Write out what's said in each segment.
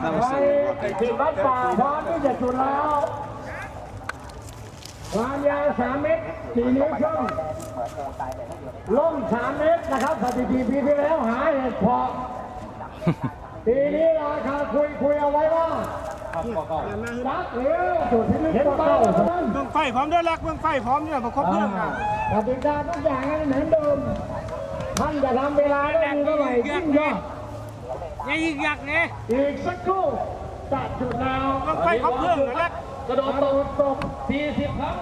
ใครติดวัดป่าพร้อมที่จะจุดแล้วความยาวสามเมตรสี่นิ้วครึ่งล่มสามเมตรนะครับสถิติปีที่แล้วหาเหตุเพาะปีนี้ราคาคุยคุยเอาไว้ว่ารักหรือจุดที่ลึกกว่าเก้าเมืองไฟพร้อมด้วยรักเมืองไฟพร้อมด้วยประคบเรื่องอะกติกาทุกอย่างให้เหมือนเดิมท่านจะทำเวลาได้ดีเท่าไหร่ยิ่งยอด อย่ายิงยักษ์เนี่ยอีกสักครู่จะจุดแล้วเมืองไฟครบเครื่องนะรักกระโดดตกตก40 ครั้ง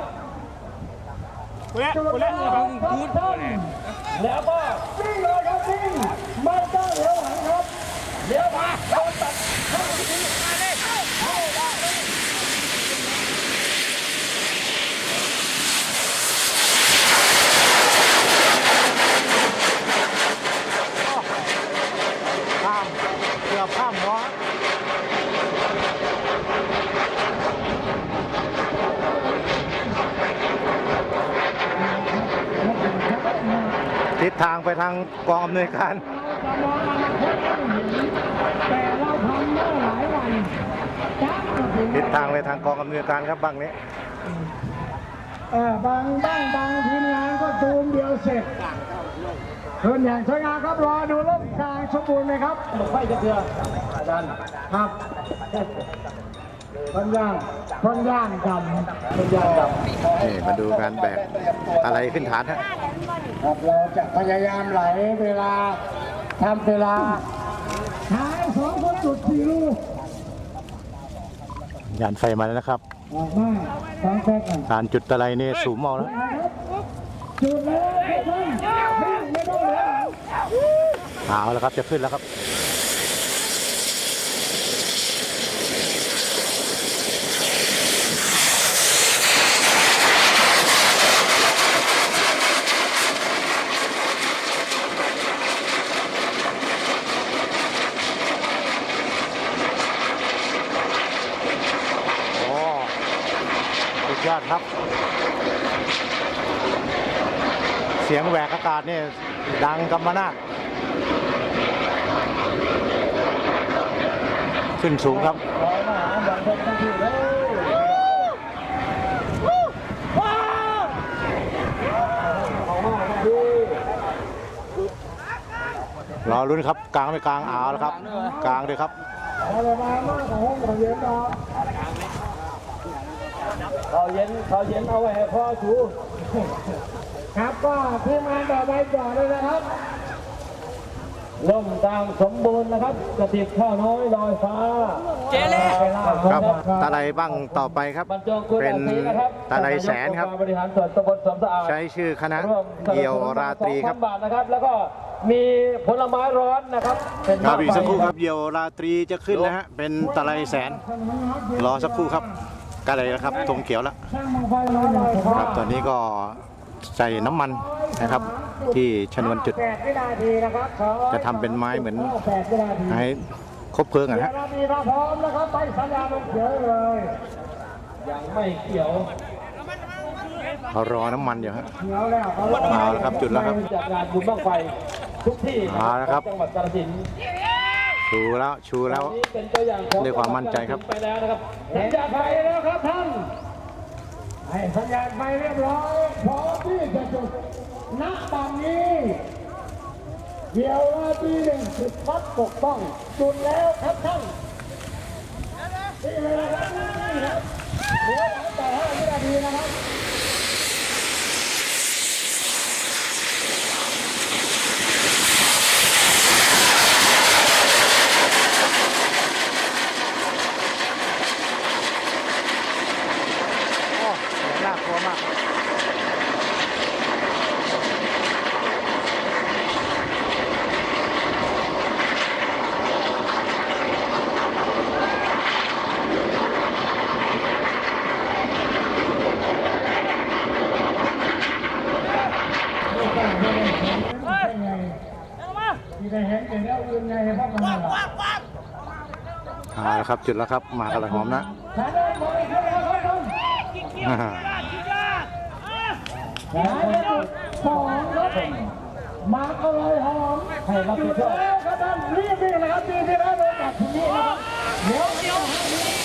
กูเล่นจุดกูแล้เล่วนเนี่ยครับท่านแล้วก็วิ่งเลยครับวิ่งไม่ต้องเหลียวหลังครับเลี้ยวมาโดนตัดเข้าที่มาเลยเข้าได้เลย ข้ามเกือบข้ามหัว ทิศทางไปทางกองอำนวยการเราจะมองอนาคตไม่เห็นแต่เราทำเมื่อหลายวันจ้าถึงทิศทางไปทางกองอำนวยการครับบังนี้เออบางบ้างบางทีมงานก็ตูมเดียวเสร็จเพื่อนอย่างสวยงามครับรอดูร่มกลางสมบูรณ์ไหมครับหลบไฟจะเถื่ออาจารย์ครับ พันย่างพันย่างดำพันย่างดำนี่มาดูการแบกอะไรขึ้นฐานฮะครับเราจะพยายามไหลเวลาทำเวลาท้ายสองคนจุดสี่ลูกยานไฟมาแล้วนะครับออกมาสองแท็กกันการจุดตะไลนี่สูงเมาแล้วจุดแล้วครับท่านไม่ต้องเหลือเอาแล้วครับจะขึ้นแล้วครับ โอ้สุด ยอดครับ เสียงแหวกอากาศเนี่ยดังกำมนาดขึ้นสูงครับรอรอรุ่นครับ กลางไม่กลางเอาแล้วครับ กลางเลยครับ เอาเลยมามากของห้องของเย็นดอกเขาเย็นเขาเย็นเอาไว้ให้พ่อชูครับก็ทีมงานต่อไปต่อเลยนะครับล่มตามสมบูรณ์นะครับกระติบข้าวน้อยลอยฟ้าเจเล่ครับตะไลบ้างต่อไปครับบรรจงคุณเป็นอาศีนะครับตะไลแสนครับองค์การบริหารส่วนตำบลสมสะอาดใช้ชื่อคณะร่วมสนับสนุนเกี่ยวราตรีครับ2,000บาทนะครับ แล้วก็มีผลไม้ร้อนนะครับเป็นครับอีกสักครู่ครับเกี่ยวราตรีจะขึ้นนะฮะเป็นตะไลแสนรอสักครู่ครับใกล้เลยแล้วครับตรงเขียวแล้วช่างมังไฟร้อนลอยฟ้าครับตอนนี้ก็ใส่น้ำมันนะครับ ที่ชนวนจุดแปดวินาทีนะครับขอจะทำเป็นไม้เหมือนแปดวินาทีให้ครบเพลิงเดี๋อะยวฮะเรามีเราพร้อมนะครับไปสัญญาณลงเขียวเลยยังไม่เขียวเขารอน้ำมันอยู่ฮะเขียวแล้วเอาละครับจุดแล้วครับจัดงานบุญบั้งไฟทุกที่เอาละครับจังหวัดกาฬสินธุ์ ชูแล้วชูแล้ว นี่เป็นตัวอย่างของด้วยความมั่นใจครับ ไปแล้วนะครับสัญญาณไฟแล้วครับท่านให้สัญญาณไฟเรียบร้อยพร้อมที่จะจุดณบัดนี้เดี๋ยวว่าที่หนึ่งจุดวัดปกป้องจุดแล้วครับท่านนี่เลยนะครับนี่ครับเหลือหลังแต่ห้าวินาทีนะครับ โอ้น่ากลัวมาก มีแต่เห็นแต่แล้วอื่นไงเพราะมันหลับ เอาละครับจุดแล้วครับ มากระไรหอมนะสองมาก็เลยหอมให้รับผิดชอบแล้วครับท่านรีบวิ่งนะครับดีที่ได้โดนจับทีนี้นะครับเดี๋ยวเดี๋ยว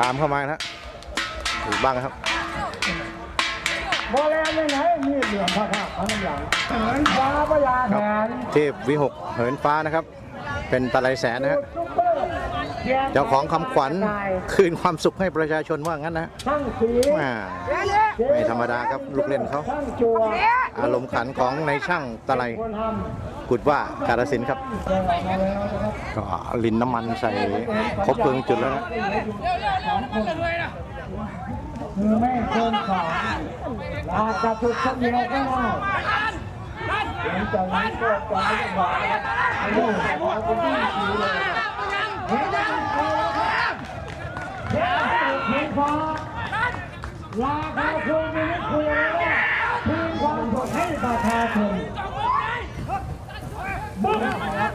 ตามเข้ามานะถูกบ้างครับบอลแลนด์ยังไงมีเหลืองพระธาตุพระน้ำหลังเหมือนฟ้าพญาแทนเทพวิหกเหินฟ้านะครับ เป็นตะไลแสนนะฮะซุปเปอร์กียรติเจ้าของคำขวัญคืนความสุขให้ประชาชนว่างั้นนะช่างสีแม่ไม่ธรรมดาครับลูกเล่นเขาช่างจัวอารมณ์ขันของในช่างตะไลคนท กุดว่ากาลสินครับ ก็ลินน้ำมันใส่ครบเพลิงจุดแล้วนะคือไม่เกินสองอาจจะจุดสักเดียวก็ได้หลังจากนั้นก็จะไม่ได้บอกอันนี้ขอเป็นที่สีเลยเห็นไหมครับเห็นไหมเห็นฟ้าราคาคุยไม่คุยอะไรว่าคืนความสดให้ประชาชน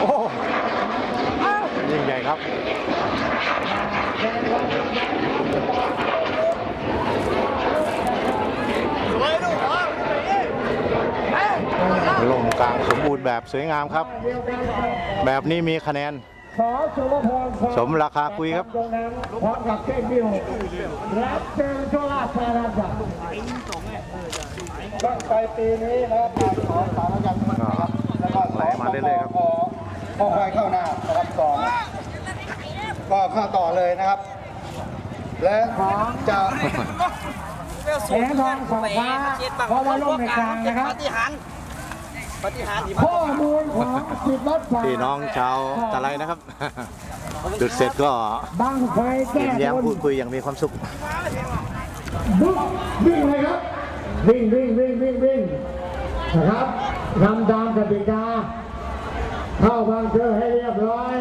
โอ้ยิ่งใหญ่ครับ ลงกลางส มบูรณ์แบบสวยงามครับ แบบนี้มีคะแนนขอสุรพรสมราคาคุยครับตรงนั้นพร้อมกับเต้นบิวรับเชิญโชคลาภสารจักรต้องไปปีนี้นะครับขอสารจักรนะครับแล้วก็ไหลมาเรื่อยๆครับขอขอควายเข้าหน้านะครับสองก็เข้าต่อเลยนะครับ และจะแหนทองสองฟ้าเพราะว่าล่มในกลางนะครับ ปฏิหารปฏิหารที่ข้อมูลของสิบวัดป่าพี่น้องชาวตะไลนะครับ จุดเสร็จก็บังไฟแก้ยิ้มแย้มบนพูดคุยอย่างมีความสุข บึ้งวิ่งเลยครับ วิ่งวิ่งวิ่งวิ่งวิ่งนะครับทำตามกติกาเข้าบังเกอร์ให้เรียบร้อย